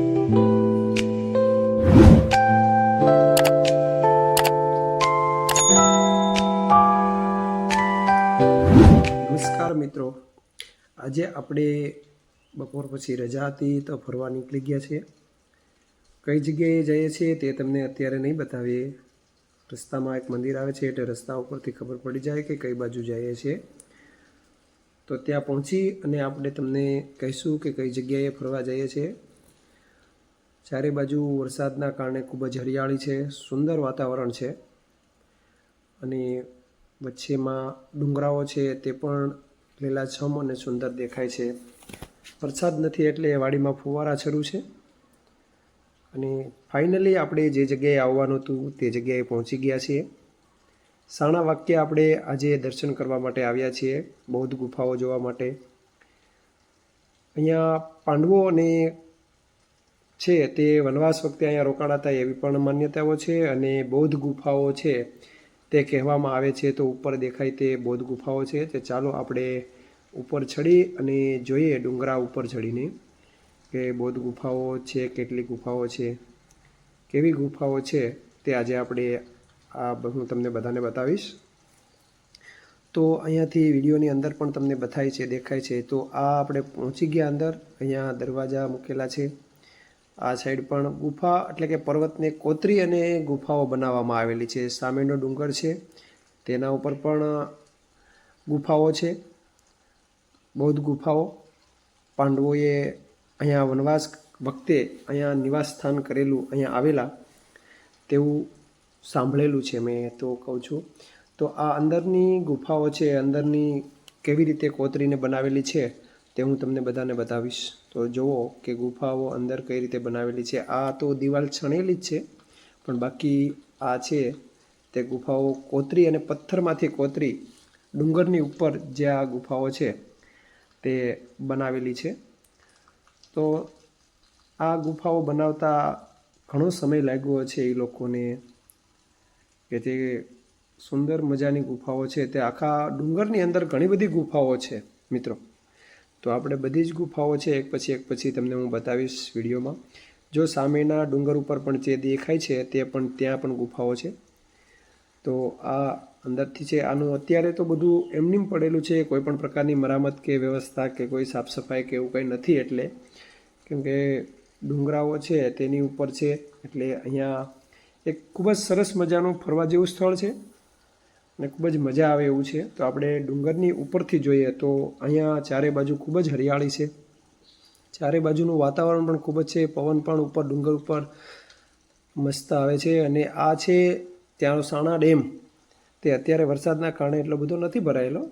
નમસ્કાર મિત્રો. આજે આપણે બપોર પછી રજા હતી તો ફરવા નીકળી ગયા છીએ. કઈ જગ્યાએ જઈએ છીએ તે તમને અત્યારે નહીં બતાવીએ. રસ્તામાં એક મંદિર આવે છે એટલે રસ્તા ઉપરથી ખબર પડી જાય કે કઈ બાજુ જઈએ છીએ. તો ત્યાં પહોંચી અને આપણે તમને કહીશું કે કઈ જગ્યાએ ફરવા જઈએ છીએ. ચારે બાજુ વરસાદના કારણે ખૂબ જ હરિયાળી છે, સુંદર વાતાવરણ છે અને વચ્ચેમાં ડુંગરાઓ છે તે પણ લીલાછમ અને સુંદર દેખાય છે. વરસાદ નથી એટલે વાડીમાં ફુવારા શરૂ છે અને ફાઇનલી આપણે જે જગ્યાએ આવવાનું હતું તે જગ્યાએ પહોંચી ગયા છીએ. સાણા વાક્ય આપણે આજે દર્શન કરવા માટે આવ્યા છીએ, બૌદ્ધ ગુફાઓ જોવા માટે. અહીંયા પાંડવો અને છે તે વનવાસ વખતે અહીંયા રોકાણા હતા એવી પણ માન્યતાઓ છે અને બૌદ્ધ ગુફાઓ છે તે કહેવામાં આવે છે તો ઉપર દેખાય તે બૌદ્ધ ગુફાઓ છે. તે ચાલો આપણે ઉપર ચડી અને જોઈએ ડુંગરા ઉપર ચડીને કે બૌદ્ધ ગુફાઓ છે, કેટલી ગુફાઓ છે, કેવી ગુફાઓ છે તે આજે આપણે આ હું તમને બધાને બતાવીશ. તો અહીંયાથી વિડીયોની અંદર પણ તમને બતાય છે, દેખાય છે. તો આ આપણે પહોંચી ગયા અંદર, અહીંયા દરવાજા મૂકેલા છે. આ સાઈડ પણ ગુફા એટલે કે પર્વતને કોતરી અને ગુફાઓ બનાવવામાં આવેલી છે. સામેનો ડુંગર છે. તેના ઉપર પણ ગુફાઓ છે. બૌદ્ધ ગુફાઓ. પાંડવોએ અહીંયા વનવાસ વખતે અહીંયા નિવાસ સ્થાન કરેલું અહીંયા આવેલા. તેવું સાંભળેલું છે મેં તો કહું છું. તો આ અંદરની ગુફાઓ છે. અંદરની કેવી રીતે કોતરીને બનાવેલી છે? તે હું તમને બધાને બતાવીશ. તો જુઓ કે ગુફાઓ અંદર કઈ રીતે બનાવેલી છે. આ તો દિવાલ છણેલી જ છે, પણ બાકી આ છે તે ગુફાઓ કોતરી અને પથ્થરમાંથી કોતરી ડુંગરની ઉપર જે આ ગુફાઓ છે તે બનાવેલી છે. તો આ ગુફાઓ બનાવતા ઘણો સમય લાગ્યો છે એ લોકોને કે જે સુંદર મજાની ગુફાઓ છે. તે આખા ડુંગરની અંદર ઘણી બધી ગુફાઓ છે, મિત્રો. તો આપણે બધી જ ગુફાઓ છે, એક પછી એક પછી તમને હું બતાવીશ વિડીયોમાં. જો સામેના ડુંગર ઉપર પણ જે દેખાય છે, તે પણ ત્યાં પણ ગુફાઓ છે. તો આ અંદરથી છે, આનું અત્યારે તો બધું એમનેમ પડેલું છે, કોઈ પણ પ્રકારની મરામત કે વ્યવસ્થા કે કોઈ સાફ સફાઈ કે એવું કંઈ નથી એટલે. કેમકે ડુંગરાઓ છે, તેની ઉપર છે, એટલે અહીંયા એક ખૂબ જ સરસ મજાનું ફરવા જેવું સ્થળ છે. અને ખૂબ જ મજા આવે એવું છે. તો આપણે ડુંગરની ઉપરથી જોઈએ તો અહીંયા ચારે બાજુ ખૂબ જ હરિયાળી છે. ચારે બાજુનું વાતાવરણ પણ ખૂબ જ છે. પવન પણ ઉપર, ડુંગર ઉપર મસ્ત આવે છે. અને આ છે ત્યાંનો સાણા ડેમ. તે અત્યારે વરસાદના કારણે એટલો બધો નથી ભરાયેલો.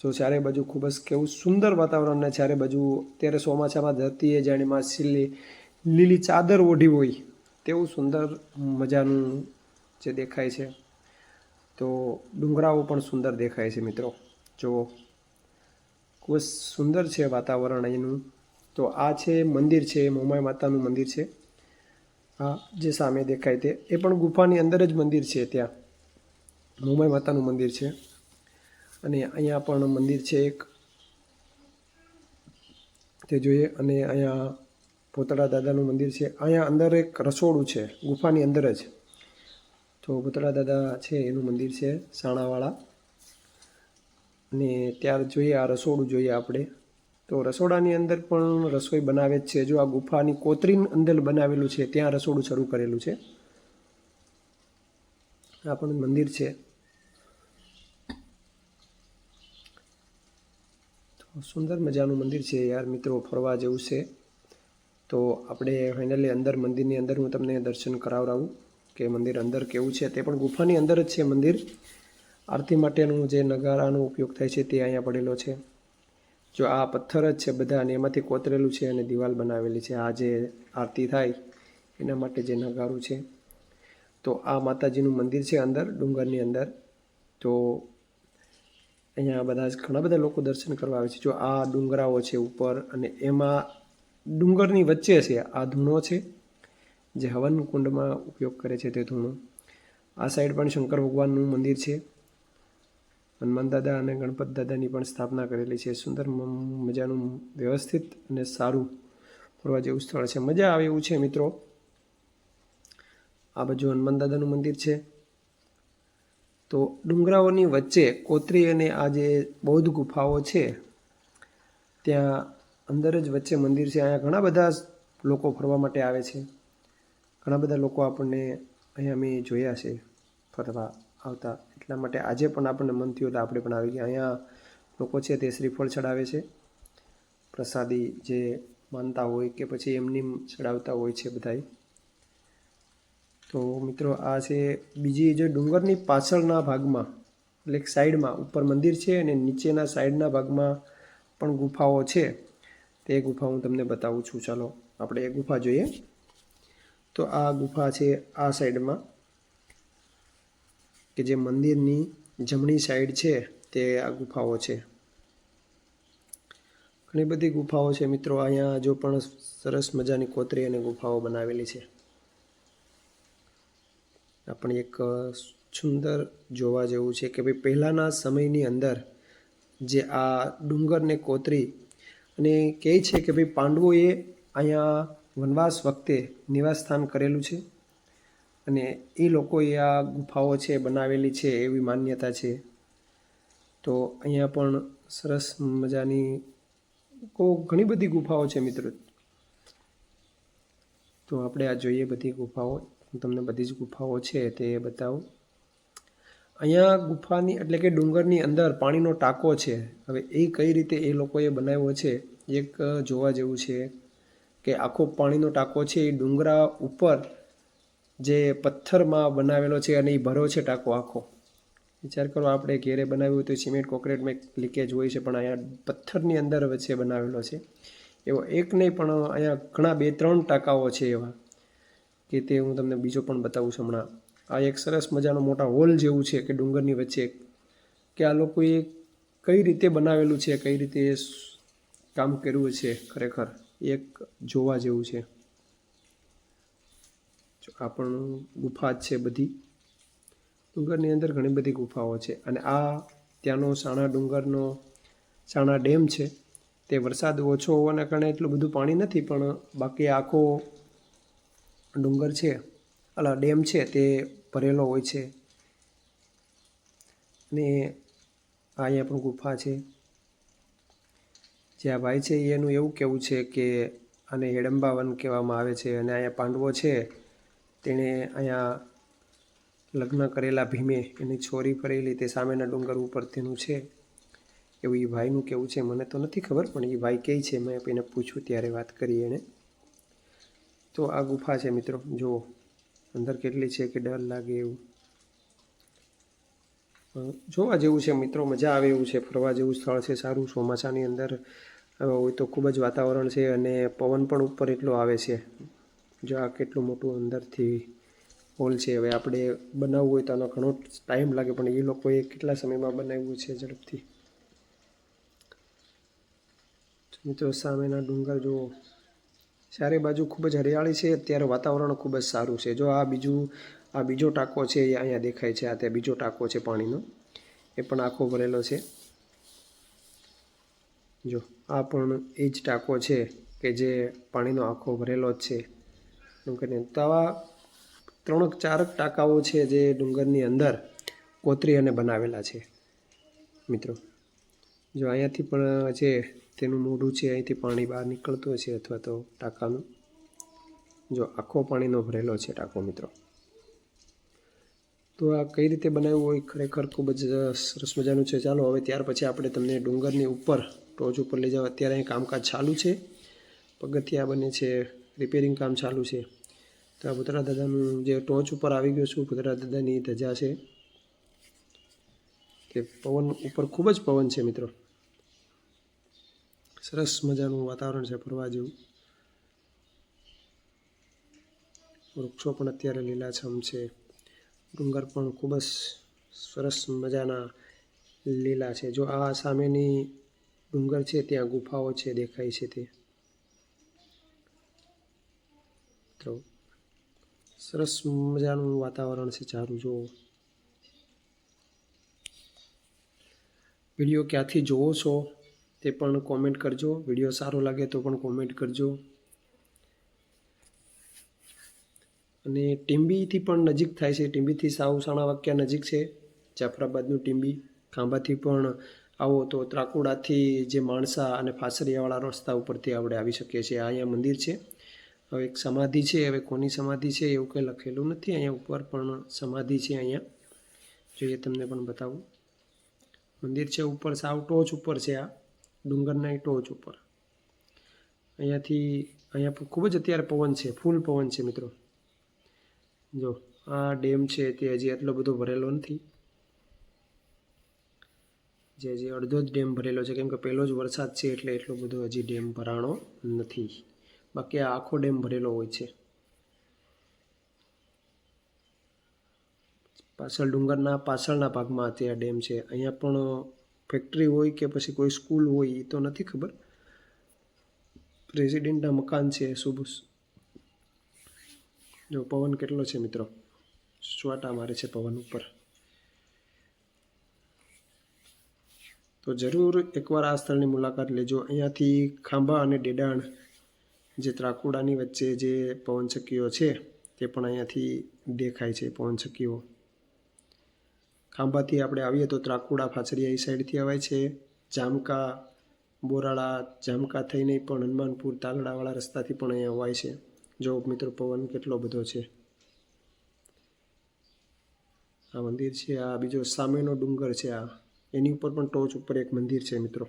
જો ચારે બાજુ ખૂબ જ કેવું સુંદર વાતાવરણ ને ચારે બાજુ અત્યારે ચોમાસામાં ધરતીએ જાણીમાં લીલી લીલી ચાદર ઓઢી હોય, તેવું સુંદર મજાનું જે દેખાય છે. તો ડુંગરાઓ પણ સુંદર દેખાય છે મિત્રો. જુઓ. ખૂબ જ સુંદર છે વાતાવરણ અહીંનું. તો આ છે મંદિર છે, મોમાઈ માતાનું મંદિર છે. આ જે સામે દેખાય તે, એ પણ ગુફાની અંદર જ મંદિર છે ત્યાં. મોમાઈ માતાનું મંદિર છે. અને અહીંયા પણ મંદિર છે એક. તે જોઈએ, અને અહીંયા પોતળા દાદાનું મંદિર છે. અહીંયા અંદર એક રસોડું છે, ગુફાની અંદર જ. તો પોતળા દાદા છે, એનું મંદિર છે, સાણાવાળા. અને ત્યાર જોઈએ આ રસોડું જોઈએ આપણે. તો રસોડાની અંદર પણ રસોઈ બનાવે જ છે. જો આ ગુફાની કોતરીની અંદર બનાવેલું છે, ત્યાં રસોડું શરૂ કરેલું છે. આ પણ મંદિર છે. સુંદર મજાનું મંદિર છે યાર મિત્રો, ફરવા જેવું છે. તો આપણે ફાઇનલી અંદર મંદિરની અંદર હું તમને દર્શન કરાવડાવું. કે મંદિર અંદર કેવું છે તે પણ ગુફાની અંદર જ છે મંદિર. આરતી માટેનું જે નગારાનો ઉપયોગ થાય છે તે અહીંયા પડેલો છે. જો આ પથ્થર જ છે બધા અને એમાંથી કોતરેલું છે અને દિવાલ બનાવેલી છે. આ જે આરતી થાય એના માટે જે નગારું છે. તો આ માતાજીનું મંદિર છે અંદર, ડુંગરની અંદર. તો અહીંયા બધા જ ઘણા બધા લોકો દર્શન કરવા આવે છે. જો આ ડુંગરાઓ છે ઉપર અને એમાં ડુંગરની વચ્ચે છે, આ ધૂણો છે. જે હવન કુંડમાં ઉપયોગ કરે છે તે ધૂણો. આ સાઈડ પણ શંકર ભગવાનનું મંદિર છે. હનુમાન દાદા અને ગણપત દાદાની પણ સ્થાપના કરેલી છે. સુંદર મજાનું વ્યવસ્થિત અને સારું ફરવા જેવું સ્થળ છે. મજા આવે એવું છે મિત્રો. આ બાજુ હનુમાન દાદાનું મંદિર છે. તો ડુંગરાઓની વચ્ચે કોતરી અને આ જે બૌદ્ધ ગુફાઓ છે, ત્યાં અંદર જ વચ્ચે મંદિર છે. અહીંયા ઘણા બધા લોકો ફરવા માટે આવે છે. ઘણા બધા લોકો આપણને અહીંયા અમે જોયા છે, ફરવા આવતા. એટલા માટે આજે પણ આપણને મન થયું તો આપણે પણ આવી ગયા. અહીંયા લોકો છે તે શ્રીફળ ચડાવે છે. પ્રસાદી જે માનતા હોય કે પછી એમની ચડાવતા હોય છે બધાય. તો મિત્રો આ છે બીજી જે ડુંગરની પાછળના ભાગમાં, એટલે સાઈડમાં ઉપર મંદિર છે અને નીચેના સાઈડના ભાગમાં પણ ગુફાઓ છે. તે ગુફા હું તમને બતાવું છું. ચાલો, આપણે એ ગુફા જોઈએ. તો આ ગુફા છે આ સાઈડમાં, કે જે મંદિરની જમણી સાઈડ છે તે આ ગુફાઓ છે. ઘણી બધી ગુફાઓ છે મિત્રો, અહીંયા જો પણ સરસ મજાની કોતરી અને ગુફાઓ બનાવેલી છે. આ પણ એક સુંદર જોવા જેવું છે કે ભાઈ પહેલાંના સમયની અંદર જે આ ડુંગરને કોતરી અને કહે છે કે ભાઈ પાંડવોએ અહીંયા વનવાસ વખતે નિવાસસ્થાન કરેલું છે અને એ લોકોએ આ ગુફાઓ છે, બનાવેલી છે એવી માન્યતા છે. તો અહીંયા પણ સરસ મજાની કો ઘણી બધી ગુફાઓ છે મિત્રો. તો આપણે આ જોઈએ બધી ગુફાઓ. તમને બધી જ ગુફાઓ છે તે બતાવું. અહીંયા ગુફાની એટલે કે ડુંગરની અંદર પાણીનો ટાંકો છે. હવે એ કઈ રીતે એ લોકોએ બનાવ્યો છે, એક જોવા જેવું છે. કે આખો પાણીનો ટાંકો છે એ ડુંગરા ઉપર જે પથ્થરમાં બનાવેલો છે અને એ ભરો છે ટાંકો આખો. વિચાર કરો, આપણે ઘેરે બનાવ્યું તો સિમેન્ટ કોન્ક્રીટમાં મેં લીકેજ હોય છે, પણ અહીંયા પથ્થરની અંદર વચ્ચે બનાવેલો છે. એવો એક નહીં, પણ અહીંયા ઘણા બે, ત્રણ ટાંકાઓ છે એવા કે તે હું તમને બીજો પણ બતાવું છું હમણાં. આ એક સરસ મજાનો મોટા હોલ જેવું છે કે ડુંગરની વચ્ચે. કે આ લોકોએ કઈ રીતે બનાવેલું છે, કઈ રીતે કામ કર્યું છે ખરેખર? એક જોવા જેવું છે. આ પણ ગુફા જ છે બધી. ડુંગરની અંદર ઘણી બધી ગુફાઓ છે અને આ ત્યાંનો સાણા ડુંગરનો સાણા ડેમ છે. તે વરસાદ ઓછો હોવાના કારણે એટલું બધું પાણી નથી, પણ બાકી આખો ડુંગર છે, અલા ડેમ છે તે ભરેલો હોય છે. અને આ અહીંયા પણ ગુફા છે. જે આ ભાઈ છે એનું એવું કહેવું છે કે આને હેડંબા કહેવામાં આવે છે અને અહીંયા પાંડવો છે, તેણે અહીંયા લગ્ન કરેલા ભીમે એની છોરી ફરેલી, તે સામેના ડુંગર ઉપર તેનું છે. એવું એ ભાઈનું કેવું છે, મને તો નથી ખબર, પણ એ ભાઈ કહે છે, મેં એને પૂછ્યું ત્યારે વાત કરી એણે. તો આ ગુફા છે મિત્રો, જુઓ, અંદર કેટલી છે કે ડર લાગે એવું. જોવા જેવું છે મિત્રો, મજા આવે એવું છે, ફરવા જેવું સ્થળ છે, સારું, ચોમાસાની અંદર હોય તો ખૂબ જ વાતાવરણ છે અને પવન પણ ઉપર એટલો આવે છે. જો આ કેટલું મોટું અંદરથી હોલ છે, હવે આપણે બનાવવું હોય તો આનો ઘણો ટાઈમ લાગે, પણ એ લોકોએ કેટલા સમયમાં બનાવ્યું છે ઝડપથી? મિત્રો, સામેના ડુંગર જુઓ. ચારે બાજુ ખૂબ જ હરિયાળી છે, અત્યારે વાતાવરણ ખૂબ જ સારું છે. જો આ બીજું, આ બીજો ટાંકો છે એ અહીંયા દેખાય છે, આ ત્યાં બીજો ટાંકો છે પાણીનો. એ પણ આખો ભરેલો છે. જો. આ પણ એ જ ટાંકો છે કે જે પાણીનો આખો ભરેલો જ છે. ડુંગરની તો આવા ત્રણ ચારક ટાંકાઓ છે જે ડુંગરની અંદર કોતરી અને બનાવેલા છે. મિત્રો, જો અહીંયાથી પણ છે તેનું મોઢું છે, અહીંથી પાણી બહાર નીકળતું છે અથવા તો ટાંકાનું. જો આખો પાણીનો ભરેલો છે ટાંકો, મિત્રો. તો આ કઈ રીતે બનાવ્યું હોય ખરેખર ખૂબ જ સરસ મજાનું છે. ચાલો, હવે ત્યાર પછી આપણે તમને ડુંગરની ઉપર ટોચ ઉપર લઈ જાઓ. અત્યારે અહીં કામકાજ ચાલુ છે. પગથિયા બને છે રિપેરિંગ કામ ચાલુ છે. તો આ પુતરા દાદાનું જે ટોચ ઉપર આવી ગયો છું પુતરા દાદાની ધજા છે. કે પવન ઉપર ખૂબ જ પવન છે મિત્રો. સરસ મજાનું વાતાવરણ છે ફરવા જેવું. વૃક્ષો પણ અત્યારે લીલાછમ છે. ડુંગર પણ ખૂબ જ સરસ મજાના લીલા છે. જો આ સામેની ડુંગર છે, ત્યાં ગુફાઓ છે, દેખાય છે તે. તો સરસ મજાનું વાતાવરણ છે ચારું, જુઓ. વીડિયો ક્યાંથી જોવો છો તે પણ કોમેન્ટ કરજો. વીડિયો સારો લાગે તો પણ કોમેન્ટ કરજો. અને ટીંબીથી પણ નજીક થાય છે. ટીંબીથી સાવ સાણા વાક્યા નજીક છે. જાફરાબાદનું ટીંબી. ખાંભાથી પણ આવો તો ત્રાકુડાથી જે માણસા અને ફાસરિયાવાળા રસ્તા ઉપરથી આપણે આવી શકીએ છીએ. આ અહીંયા મંદિર છે. હવે એક સમાધિ છે. હવે કોની સમાધિ છે એવું કંઈ લખેલું નથી. અહીંયા ઉપર પણ સમાધિ છે અહીંયા. જોઈએ તમને પણ બતાવું. મંદિર છે ઉપર. સાવ ટોચ ઉપર છે આ. ડુંગરના ટોચ ઉપર. અહીંયાથી અહીંયા ખૂબ જ અત્યારે પવન છે. ફૂલ પવન છે મિત્રો. જો, આ ડેમ છે. તે હજી એટલો બધો ભરેલો નથી. જે હજી અડધો જ ડેમ ભરેલો છે, કેમ કે પહેલો જ વરસાદ છે એટલે એટલો બધો હજી ડેમ ભરાણો નથી. બાકી આ આખો ડેમ ભરેલો હોય છે. પાછળ ડુંગરના, પાછળના ભાગમાં અત્યારે ડેમ છે. અહીંયા પણ ફેક્ટરી હોય કે પછી કોઈ સ્કૂલ હોય એ તો નથી ખબર. રેઝિડેન્ટના મકાન છે, શુભ જો પવન કેટલો છે મિત્રો? સ્વાટા મારે છે પવન ઉપર. તો જરૂર એકવાર આ સ્થળની મુલાકાત લેજો. અહીંયાથી ખાંભા અને ડેડાણ જે ત્રાકુડાની વચ્ચે જે પવનચક્કીઓ છે, તે પણ અહીંયાથી દેખાય છે પવનચક્કીઓ. ખાંભાથી આપણે આવીએ તો ત્રાકુડા ફાછરિયા એ સાઈડથી અવાય છે. જામકા, બોરાળા, જામકા થઈને પણ હનુમાનપુર તાલડાવાળા રસ્તાથી પણ અહીંયા અવાય છે. જો મિત્રો પવન કેટલો બધો છે. આ મંદિર છે, આ બીજો સામેનો ડુંગર છે આ. એની ઉપર પણ ટોચ ઉપર એક મંદિર છે મિત્રો.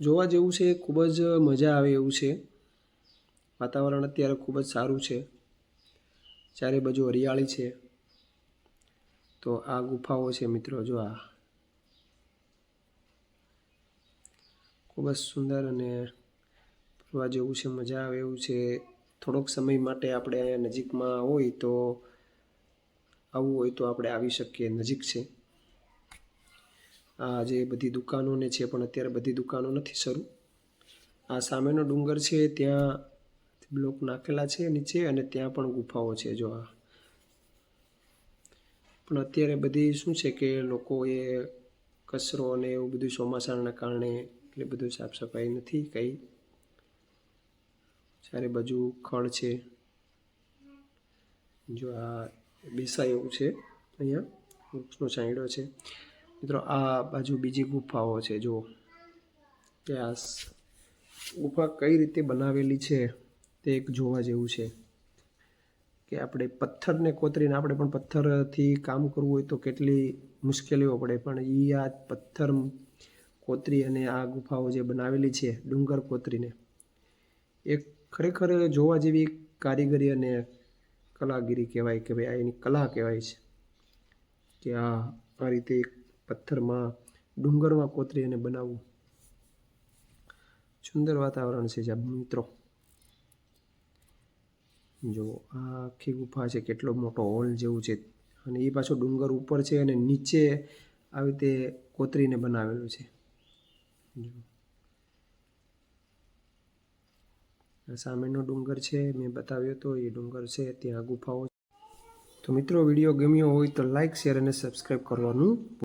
જોવા જેવું છે, ખૂબ જ મજા આવે એવું છે. વાતાવરણ અત્યારે ખૂબ જ સારું છે. ચારે બાજુ હરિયાળી છે. તો આ ગુફાઓ છે મિત્રો, જો આ. ખૂબ જ સુંદર અને ફરવા જેવું છે, મજા આવે એવું છે. થોડોક સમય માટે આપણે નજીકમાં હોય તો આવવું હોય તો આપણે આવી શકીએ, નજીક છે. આ જે બધી દુકાનોને છે, પણ અત્યારે બધી દુકાનો નથી શરૂ. આ સામેનો ડુંગર છે, ત્યાં બ્લોક નાખેલા છે, નીચે અને ત્યાં પણ ગુફાઓ છે, જો આ. પણ અત્યારે બધી શું છે કે લોકોએ કચરો અને એવું બધું ચોમાસાના કારણે એટલે બધું સાફ સફાઈ નથી કંઈ. ચારે બાજુ ખડ છે. જો આ બેસાય એવું છે. અહીંયા વૃક્ષનો છાંયડો છે. મિત્રો, આ બાજુ બીજી ગુફાઓ છે જો કે આ ગુફા કઈ રીતે બનાવેલી છે તે એક જોવા જેવું છે. કે આપણે પથ્થરને કોતરીને આપણે પણ પથ્થરથી કામ કરવું હોય તો કેટલી મુશ્કેલીઓ પડે. પણ એ આ પથ્થર કોતરી અને આ ગુફાઓ જે બનાવેલી છે, ડુંગર કોતરીને, એ ખરેખર જોવા જેવી કારીગરી અને કલાગીરી કહેવાય કે ભાઈ આ એની કલા કહેવાય છે. કે આ આ રીતે એક પથ્થરમાં ડુંગરમાં કોતરી અને બનાવવું. સુંદર વાતાવરણ છે જ્યાં મિત્રો. જો આ આખી ગુફા છે કેટલો મોટો હોલ જેવું છે. અને એ પાછો ડુંગર ઉપર છે અને નીચે આવી રીતે કોતરીને બનાવેલું છે. જો આ સામેનો ડુંગર છે, મેં બતાવ્યો તો એ ડુંગર છે, ત્યાં ગુફાઓ તો મિત્રો, વીડિયો ગમ્યો હોય તો લાઈક શેર અને સબસ્ક્રાઈબ કરવાનું